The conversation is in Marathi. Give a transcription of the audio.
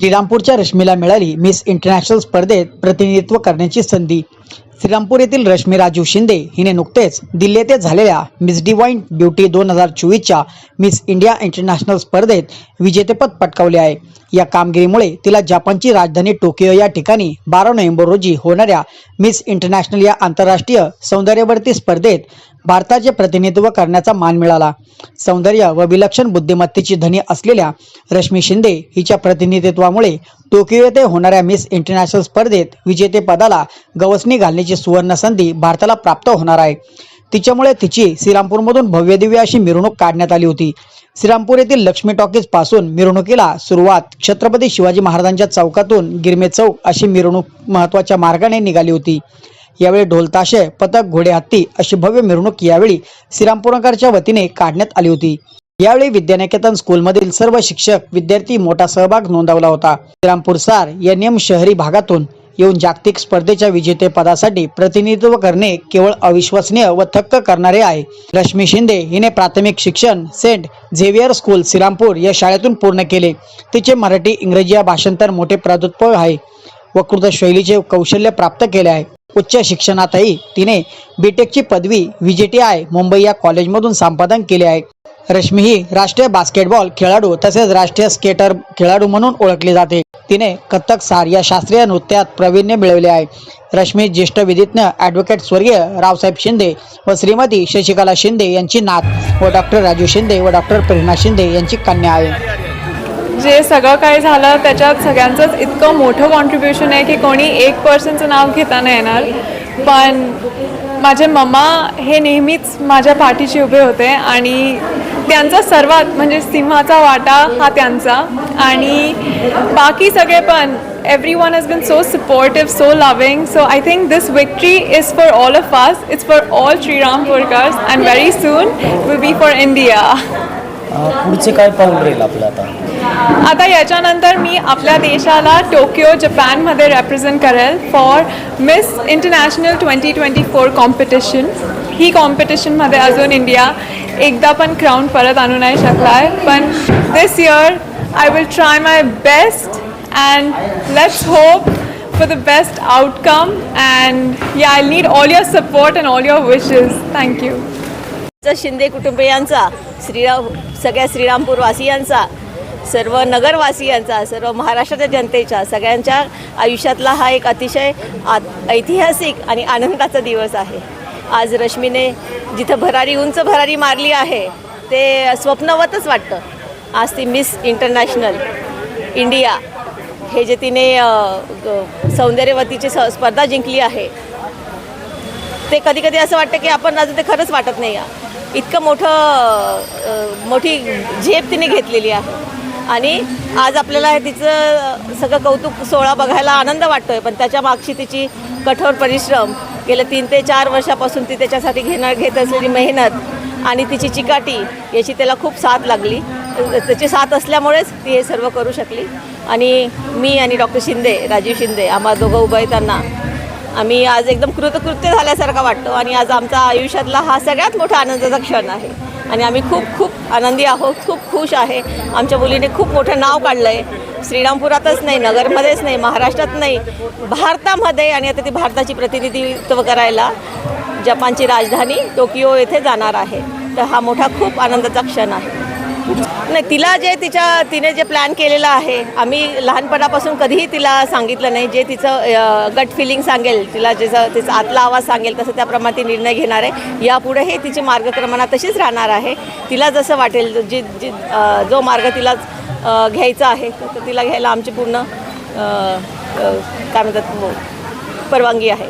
श्रीरामपूरच्या रश्मीला मिळाली मिस इंटरनॅशनल स्पर्धेत प्रतिनिधित्व करण्याची संधी. श्रीरामपूर येथील रश्मी राजू शिंदे हिने नुकतेच दिल्ली येथे झालेल्या मिस डिवाइन ब्युटी दोन हजार चोवीसच्या मिस इंडिया इंटरनॅशनल स्पर्धेत विजेतेपद पटकावले आहे. या कामगिरीमुळे तिला जपानची राजधानी टोकियो या ठिकाणी बारा नोव्हेंबर रोजी होणाऱ्या मिस इंटरनॅशनल या आंतरराष्ट्रीय सौंदर्यवर्ती स्पर्धेत भारताचे प्रतिनिधित्व करण्याचा मान मिळाला. सौंदर्य व विलक्षण बुद्धिमत्तेची धनी असलेल्या रश्मी शिंदे हिच्या प्रतिनिधित्वामुळे टोकियो येथे होणाऱ्या मिस इंटरनॅशनल स्पर्धेत विजेतेपदाला गवसणी घालण्याची सुवर्ण संधी भारताला प्राप्त होणार आहे. तिच्यामुळे तिची श्रीरामपूरमधून भव्यदिव्य अशी मिरवणूक काढण्यात आली होती. श्रीरामपूर येथील लक्ष्मी टॉकीजपासून मिरवणुकीला सुरुवात छत्रपती शिवाजी महाराजांच्या चौकातून गिरमे चौक अशी मिरवणूक महत्त्वाच्या मार्गाने निघाली होती. यावेळी ढोलताशे पथक घोडे हत्ती अशी भव्य मिरवणूक यावेळी श्रीरामपूरकरच्या वतीने काढण्यात आली होती. यावेळी विद्यानिकेतन स्कूलमधील सर्व शिक्षक विद्यार्थी मोठा सहभाग नोंदवला होता. श्रीरामपूर सार या नियम शहरी भागातून येऊन जागतिक स्पर्धेच्या विजेतेपदासाठी प्रतिनिधित्व करणे केवळ अविश्वसनीय व थक्क करणारे आहे. रश्मी शिंदे हिने प्राथमिक शिक्षण सेंट झेवियर स्कूल श्रीरामपूर या शाळेतून पूर्ण केले. तिचे मराठी इंग्रजी या भाषांतर मोठे प्रादुत्व आहे वकृत शैलीचे कौशल्य प्राप्त केले आहे. उच्च शिक्षणातही तिने बीटेकची पदवी व्हीजीटीआय मुंबई या कॉलेजमधून संपादन केले आहे. रश्मी ही राष्ट्रीय बास्केटबॉल खेळाडू तसेच राष्ट्रीय स्केटर खेळाडू म्हणून ओळखली जाते. तिने कथ्थक सार या शास्त्रीय नृत्यात प्रवीण्य मिळवले आहे. रश्मी ज्येष्ठ विधिज्ञ ॲडव्होकेट स्वर्गीय रावसाहेब शिंदे व श्रीमती शशिकला शिंदे यांची नात व डॉक्टर राजू शिंदे व डॉक्टर प्रेरणा शिंदे यांची कन्या आहे. जे सगळं काही झालं त्याच्यात सगळ्यांचंच इतकं मोठं कॉन्ट्रीब्युशन आहे की कोणी एक पर्सनचं नाव घेता नाही येणार. पण माझे मम्मा हे नेहमीच माझ्या पाठीशी उभे होते आणि त्यांचा सर्वात म्हणजे सिंहाचा वाटा हा त्यांचा. आणि बाकी सगळे पण everyone has been so supportive so loving so I think this victory is for all of us it's for all श्रीरामपूरकर्स and very soon will be for India पुढचे काय पाऊल राहील आपलं आता? आता याच्यानंतर मी आपल्या देशाला टोकियो जपानमध्ये रेप्रेझेंट करेल for Miss International twenty twenty four competition ही कॉम्पिटिशनमध्ये अजून इंडिया एकदा पण क्राऊन परत आणू नाही शकला आहे पण this year I will try my best and let's hope for the best outcome and yeah I need all your support and all your wishes thank you Shinde कुटुंबियांचा श्रीराम सगळ्या श्रीरामपूरवासियांचा सर्व नगरवासियांचा सर्व महाराष्ट्राच्या जनतेच्या सगळ्यांच्या आयुष्यातला हा एक अतिशय आ ऐतिहासिक आणि आनंदाचा दिवस आहे. आज रश्मीने जिथं भरारी उंच भरारी मारली आहे ते स्वप्नवतच वाटतं. आज ती मिस इंटरनॅशनल इंडिया हे जे तिने सौंदर्यवतीची स स्पर्धा जिंकली आहे ते कधी कधी असं वाटतं की आपण आज ते खरंच वाटत नाही. आहे इतकं मोठं मोठी झेप तिने घेतलेली आहे. आणि आज आपल्याला हे तिचं सगळं कौतुक सोहळा बघायला आनंद वाटतोय पण त्याच्या मागची तिची कठोर परिश्रम गेल्या तीन ते चार वर्षापासून ती त्याच्यासाठी घेणार घेत असलेली मेहनत आणि तिची चिकाटी याची त्याला खूप साथ लागली. त्याची साथ असल्यामुळेच ती हे सर्व करू शकली. आणि मी आणि डॉक्टर शिंदे राजीव शिंदे आम्हा दोघं उभं येताना आम्ही आज एकदम कृतकृत्य झाल्यासारखा वाटतो आणि आज आमचा आयुष्यातला हा सगळ्यात मोठा आनंदाचा क्षण आहे. आणि आम्ही खूप खूप आनंदी आहोत खूप खुश आहे. आमच्या मुलीने खूप मोठं नाव काढलं आहे श्रीरामपुरातच नाही नगरमध्येच नाही महाराष्ट्रात नाही भारतामध्ये आणि आता ती भारताची प्रतिनिधित्व करायला जपानची राजधानी टोकियो येथे जाणार आहे. तर हा मोठा खूप आनंदाचा क्षण आहे. नाही तिला जे तिच्या तिने जे प्लॅन केलेलं आहे आम्ही लहानपणापासून कधीही तिला सांगितलं नाही. जे तिचं गट फिलिंग सांगेल तिला जसं तिचा आतला आवाज सांगेल तसं त्याप्रमाणे ती निर्णय घेणार आहे. यापुढे हे तिची मार्गक्रमणा तशीच राहणार आहे. तिला जसं वाटेल जी जी जो मार्ग तिला घ्यायचा आहे तर तिला घ्यायला आमची पूर्ण काय म्हणतात हो, परवानगी आहे.